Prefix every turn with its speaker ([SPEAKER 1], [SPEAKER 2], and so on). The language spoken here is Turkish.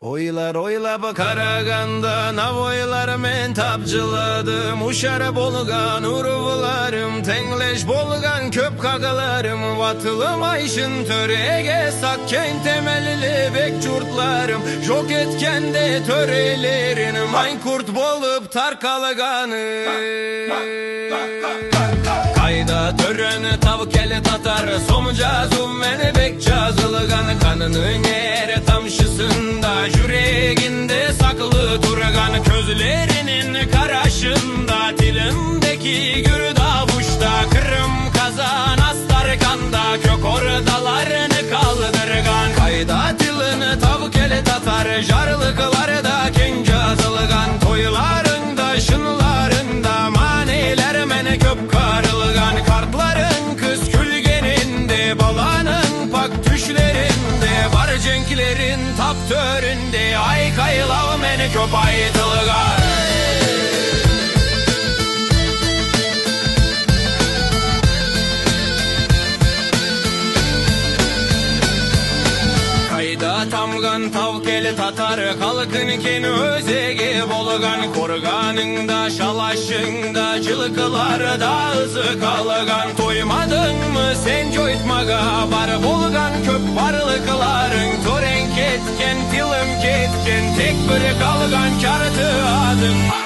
[SPEAKER 1] Oylar oylap Karagan'da navoylar men tapcıladım. Uşara bolgan urvularım Tengleş bolgan köp kagalarım. Vatılım ayşın törege Sakken temelli bek çurtlarım Jok etken de törelerin Maykurt bolup tarkalaganı. Kayda töreni tavuk eli tatar Somuca zummeni bek cazılgan Kanının tamşısında Saklı durgan Közlerinin karaşında Dilimdeki gür davuşta Kırım kazan astar kanda Kök ordalarını kaldırgan. Kayda dilini tavuk eli tatar Jarlıklarda cenklerin tap töründe Ay kayılav mene köp aytılgan Kayda tamgan tavkeli tatar Kalkın ken özege bolgan. Korganında şalaşında Cılıklarda ızı kalgan Toymadın mı sen coytmaga Bar bolgan köp varlıkların Tek bir kalgan kartı adın